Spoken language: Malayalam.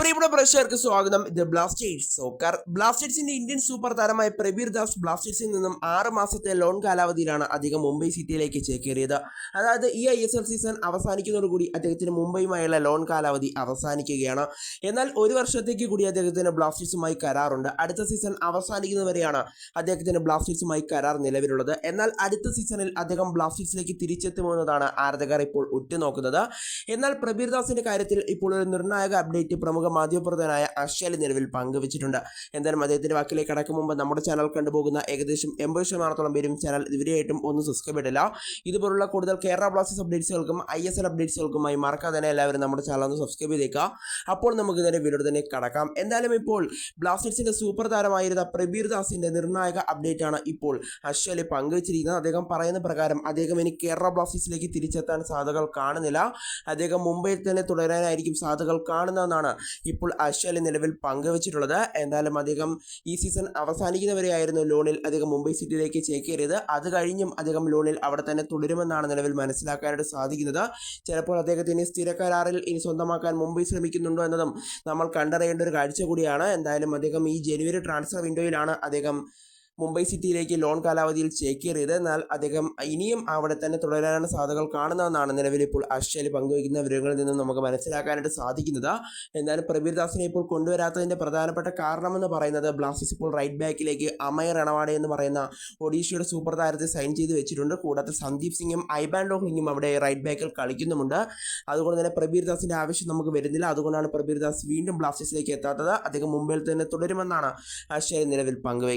പ്രിയപ്പെട്ട പ്രേക്ഷകർക്ക് സ്വാഗതം. ഇത് ബ്ലാസ്റ്റേഴ്സ് സോക്കർ. ബ്ലാസ്റ്റേഴ്സിന്റെ ഇന്ത്യൻ സൂപ്പർ താരമായ പ്രബീർ ദാസ് ബ്ലാസ്റ്റേഴ്സിൽ നിന്നും ആറ് മാസത്തെ ലോൺ കാലാവധിയിലാണ് അദ്ദേഹം മുംബൈ സിറ്റിയിലേക്ക് ചേക്കേറിയത്. അതായത് ഈ ഐ എസ് എൽ സീസൺ അവസാനിക്കുന്നതോടുകൂടി അദ്ദേഹത്തിന് മുംബൈയുമായുള്ള ലോൺ കാലാവധി അവസാനിക്കുകയാണ്. എന്നാൽ ഒരു വർഷത്തേക്ക് കൂടി അദ്ദേഹത്തിന് ബ്ലാസ്റ്റേഴ്സുമായി കരാറുണ്ട്. അടുത്ത സീസൺ അവസാനിക്കുന്നവരെയാണ് അദ്ദേഹത്തിന് ബ്ലാസ്റ്റേഴ്സുമായി കരാർ നിലവിലുള്ളത്. എന്നാൽ അടുത്ത സീസണിൽ അദ്ദേഹം ബ്ലാസ്റ്റേഴ്സിലേക്ക് തിരിച്ചെത്തുമെന്നതാണ് ആരാധകർ ഇപ്പോൾ ഉറ്റുനോക്കുന്നത്. എന്നാൽ പ്രബീർ ദാസിന്റെ കാര്യത്തിൽ ഇപ്പോൾ ഒരു നിർണായക അപ്ഡേറ്റ് പ്രമുഖ മാധ്യമപ്രവർത്തകനായ അശ്വലി നിലവിൽ പങ്കുവച്ചിട്ടുണ്ട്. എന്തായാലും അദ്ദേഹത്തിന്റെ വാക്കിലേക്ക് കടക്കും മുമ്പ് നമ്മുടെ ചാനൽ കണ്ടുപോകുന്ന ഏകദേശം എൺപത് ശതമാനത്തോളം പേരും ചാനൽ ഇതുവരെയായിട്ടും ഒന്ന് സബ്സ്ക്രൈബ് ചെയ്തില്ല ഇതുപോലുള്ള കൂടുതൽ കേരള ബ്ലാസ്റ്റേഴ്സ് അപ്ഡേറ്റ്സുകൾക്കും ഐ എസ് എൽ അപ്ഡേറ്റ്സുകൾക്കുമായി മറക്കാതെ തന്നെ എല്ലാവരും നമ്മുടെ ചാനൽ ഒന്ന് സബ്സ്ക്രൈബ് ചെയ്തേക്കുക. അപ്പോൾ നമുക്ക് ഇതിന്റെ വീഡിയോ തന്നെ കടക്കാം. എന്തായാലും ഇപ്പോൾ ബ്ലാസ്റ്റേഴ്സിന്റെ സൂപ്പർ താരമായിരുന്ന പ്രബീർ ദാസിന്റെ നിർണായക അപ്ഡേറ്റ് ആണ് ഇപ്പോൾ അശ്വലി പങ്കുവച്ചിരിക്കുന്നത്. അദ്ദേഹം പറയുന്ന പ്രകാരം അദ്ദേഹം ഇനി കേരള ബ്ലാസ്റ്റേഴ്സിലേക്ക് തിരിച്ചെത്താൻ സാധ്യതകൾ കാണുന്നില്ല. അദ്ദേഹം മുംബൈയിൽ തന്നെ തുടരാനായിരിക്കും സാധ്യതകൾ കാണുന്നതെന്നാണ് ഇപ്പോൾ അശ്വലി നിലവിൽ പങ്കുവച്ചിട്ടുള്ളത്. എന്തായാലും അദ്ദേഹം ഈ സീസൺ അവസാനിക്കുന്നവരെയായിരുന്നു ലോണിൽ അദ്ദേഹം മുംബൈ സിറ്റിയിലേക്ക് ചേക്കേറിയത്. അത് കഴിഞ്ഞും അദ്ദേഹം ലോണിൽ അവിടെ തന്നെ തുടരുമെന്നാണ് നിലവിൽ മനസ്സിലാക്കാനായിട്ട് സാധിക്കുന്നത്. ചിലപ്പോൾ അദ്ദേഹത്തിന് സ്ഥിര കരാറിൽ ഇനി സ്വന്തമാക്കാൻ മുംബൈ ശ്രമിക്കുന്നുണ്ടോ എന്നതും നമ്മൾ കണ്ടറിയേണ്ട ഒരു കാഴ്ച കൂടിയാണ്. എന്തായാലും അദ്ദേഹം ഈ ജനുവരി ട്രാൻസ്ഫർ വിൻഡോയിലാണ് അദ്ദേഹം മുംബൈ സിറ്റിയിലേക്ക് ലോൺ കാലാവധിയിൽ ചേക്കേറിയത്. എന്നാൽ അദ്ദേഹം ഇനിയും അവിടെ തന്നെ തുടരാനാണ് സാധ്യതകൾ കാണുന്നതെന്നാണ് നിലവിൽ ഇപ്പോൾ അക്ഷയിൽ പങ്കുവയ്ക്കുന്ന വിവരങ്ങളിൽ നിന്നും നമുക്ക് മനസ്സിലാക്കാനായിട്ട് സാധിക്കുന്നത്. എന്നാലും പ്രബീർ ദാസിനെ ഇപ്പോൾ കൊണ്ടുവരാത്തതിന്റെ പ്രധാനപ്പെട്ട കാരണമെന്ന് പറയുന്നത് ബ്ലാസ്റ്റേഴ്സ് ഇപ്പോൾ റൈറ്റ് ബാക്കിലേക്ക് അമയ റണവാഡെ എന്ന് പറയുന്ന ഒഡീഷയുടെ സൂപ്പർ താരത്തെ സൈൻ ചെയ്ത് വെച്ചിട്ടുണ്ട്. കൂടാതെ സന്ദീപ് സിംഗും ഐബാൻ ലോഹ്ലിംഗും അവിടെ റൈറ്റ് ബാക്കിൽ കളിക്കുന്നുമുണ്ട്. അതുകൊണ്ട് തന്നെ പ്രബീർ ദാസിന്റെ ആവശ്യം നമുക്ക് വരുന്നില്ല. അതുകൊണ്ടാണ് പ്രബീർ ദാസ് വീണ്ടും ബ്ലാസ്റ്റേഴ്സിലേക്ക് എത്താത്തത്. അദ്ദേഹം മുംബൈയിൽ തന്നെ തുടരുമെന്നാണ് അശ്വലി നിലവിൽ പങ്കുവയ്ക്കുന്നത്.